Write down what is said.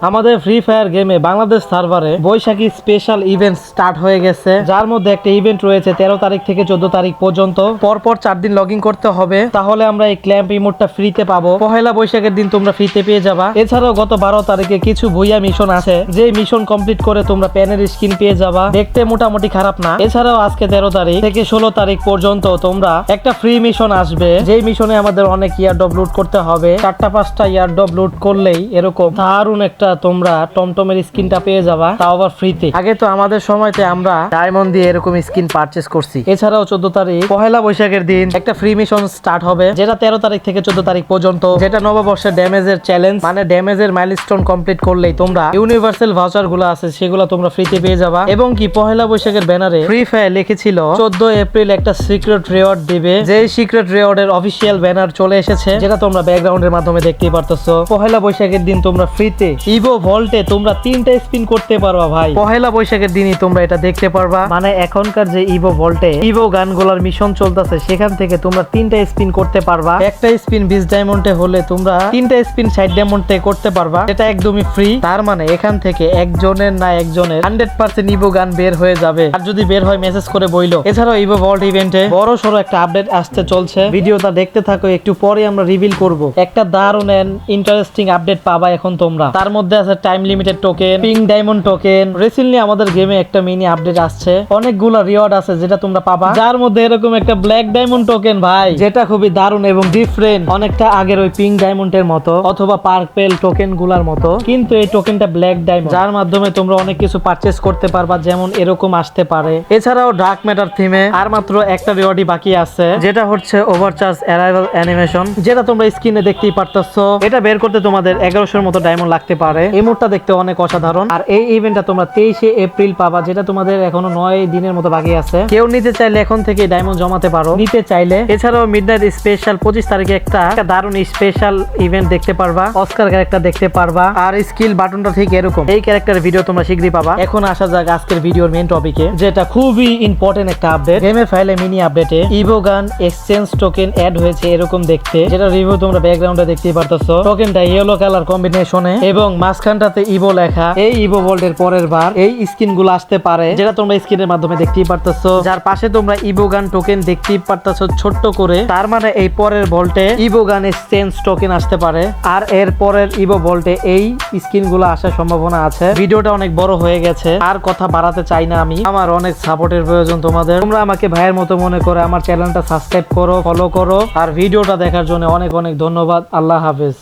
আমাদের free fire গেমে বাংলাদেশ সার্ভারে বৈশাখী স্পেশাল ইভেন্ট স্টার্ট হয়ে গেছে। যার মধ্যে একটা ইভেন্ট রয়েছে তেরো তারিখ থেকে চোদ্দ তারিখ পর্যন্ত। পরপর চার দিন লগ করতে হবে। তাহলে আমরা এই ক্ল্যাম্প ইমোটটা ফ্রিতে পাবো। পহেলা বৈশাখের দিন তোমরা ফ্রিতে পেয়ে যাবা। এছাড়াও গত বারো তারিখে কিছু ভুইয়া মিশন আছে। যে মিশন কমপ্লিট করে তোমরা প্যানের স্কিন পেয়ে যাবা। দেখতে মোটামুটি খারাপ না। এছাড়াও আজকে তেরো তারিখ থেকে ষোলো তারিখ পর্যন্ত তোমরা একটা ফ্রি মিশন আসবে। যেই মিশনে আমাদের অনেক ইয়ারডব লুট করতে হবে। চারটা পাঁচটা ইয়ারডব লুট করলেই এরকম দারুণ একটা তোমরা টমটমের স্কিনটা পেয়ে যাবা তাও আবার ফ্রিতে আগে তো আমাদের সময়তে আমরা ডায়মন্ড দিয়ে এরকম স্কিন পারচেস করছি। এছাড়াও চোদ্দ তারিখ পহেলা বৈশাখের দিন একটা ফ্রি মিশন স্টার্ট হবে। যেটা তেরো তারিখ থেকে চোদ্দ তারিখ পর্যন্ত। যেটা নববর্ষের ড্যামেজের চ্যালেঞ্জ মানে ড্যামেজের মাইলস্টোন কমপ্লিট করলেই তোমরা ইউনিভার্সাল ভাউচারগুলো আছে সেগুলো তোমরা ফ্রিতে পেয়ে যাবা। এবং কি পহেলা বৈশাখের ব্যানারে ফ্রি ফায়ার লিখেছিল চোদ্দ এপ্রিল একটা সিক্রেট রেওয়ার্ড দিবে। যে সিক্রেট রেওয়ার্ডের অফিসিয়াল ব্যানার চলে এসেছে যেটা তোমরা ব্যাকগ্রাউন্ডের মাধ্যমে দেখতেই পারতেছো। পহেলা বৈশাখের দিন তোমরা ফ্রিতে ইভো ভল্টে তোমরা তিনটা স্পিন করতে পারবা ভাই। পহেলা বৈশাখের দিনই তোমরা এটা দেখতে পারবা। মানে এখনকার যে ইভো ভল্টে ইভো গানগুলোর মিশন চলতেছে সেখান থেকে তোমরা তিনটা স্পিন করতে পারবা। একটা স্পিন বিশ ডায়মন্ডে হলে তোমরা তিনটা স্পিন ষাট ডায়মন্ডে করতে পারবা। এটা একদমই ফ্রি তার মানে এখান থেকে একজনের না একজনের হান্ড্রেড পার্সেন্ট ইভো গান বের হয়ে যাবে। আর যদি বের হয় মেসেজ করে বইলো। এছাড়াও ইভো ভল্ট ইভেন্টে বড় সড়ো একটা আপডেট আসতে চলছে। ভিডিওটা দেখতে থাকো একটু পরে আমরা রিভিল করব। একটা দারুণ ইন্টারেস্টিং আপডেট পাবা এখন তোমরা। তার মধ্যে আছে time limited token ping diamond token recently আমাদের গেমে একটা মিনি আপডেট আসছে। অনেকগুলো রিওয়ার্ড আছে যেটা তোমরা পাবা। যার মধ্যে এরকম একটা ব্ল্যাক ডায়মন্ড টোকেন ভাই, যেটা খুবই দারুণ এবং ডিফারেন্ট অনেকটা আগের ওই পিঙ্ক ডায়মন্ডের মতো, অথবা পার্পেল টোকেনগুলার মতো। কিন্তু এই টোকেনটা ব্ল্যাক ডায়মন্ড যার মাধ্যমে তোমরা অনেক কিছু পারচেস করতে পারবা, যেমন এরকম আসতে পারে। এছাড়াও ডার্ক ম্যাটার থিমে আর মাত্র একটা রিওয়ার্ডই বাকি আছে, যেটা হচ্ছে ওভারচার্জ অ্যারাইভাল অ্যানিমেশন যেটা তোমরা স্ক্রিনে দেখতেই পারতেছো। এটা বের করতে তোমাদের এগারোশোর মতো ডায়মন্ড লাগতে পারে। এই মুহূর্তে দেখতে অনেক অসাধারণ। আর এই ইভেন্টটা তোমরা তেইশে এপ্রিল পাবা, যেটা তোমাদের এখনও নয় দিনের মতো বাকি আছে। কেউ নিতে চাইলে এখন থেকে ডায়মন্ড জমাতে পারো। নিতে চাইলে এছাড়াও মিডনাইট স্পেশাল পঁচিশ তারিখে একটা দারুণ স্পেশাল ইভেন্ট দেখতে পারবা। অস্কার ক্যারেক্টার দেখতে পারবা। আর স্কিল বাটনটা ঠিক এরকম। এই ক্যারেক্টার ভিডিও তোমরা শীঘ্রই পাবা। এখন আসা যাক আজকের ভিডিওর মেন টপিকে যেটা খুবই ইম্পর্টেন্ট একটা আপডেট গেমের ফাইলে মিনি আপডেটে ইভো গান এক্সচেঞ্জ টোকেন অ্যাড হয়েছে এরকম দেখতে, যেটা রিভিউ তোমরা ব্যাকগ্রাউন্ডে দেখতেই পারতেছো। টোকেনটা ইয়েলো কালার কম্বিনেশনে এবং মাঝখানটাতে ইভো লেখা। এই ইভো ভোল্টের পরের বার এই স্কিনগুলো আসতে পারে, যেটা তোমরা স্ক্রিনের মাধ্যমে দেখতেই পারতেছো। যার পাশে তোমরা ইভো গান টোকেন দেখতেই পারতেছো ছোট্ট করে। তার মানে এই পরের ভোল্টে ইভো গান এক্সচেঞ্জ টোকেন আসতে পারে। আর এর পরের ইভো ভোল্টে এই স্কিনগুলো আসার সম্ভাবনা আছে। ভিডিওটা অনেক বড় হয়ে গেছে। আর কথা বাড়াতে চাই না আমি। আমার অনেক সাপোর্টের প্রয়োজন তোমাদের। তোমরা আমাকে ভাইয়ের মতো মনে করে আমার চ্যানেলটা সাবস্ক্রাইব করো ফলো করো। আর ভিডিওটা দেখার জন্য অনেক অনেক ধন্যবাদ। আল্লাহ হাফেজ।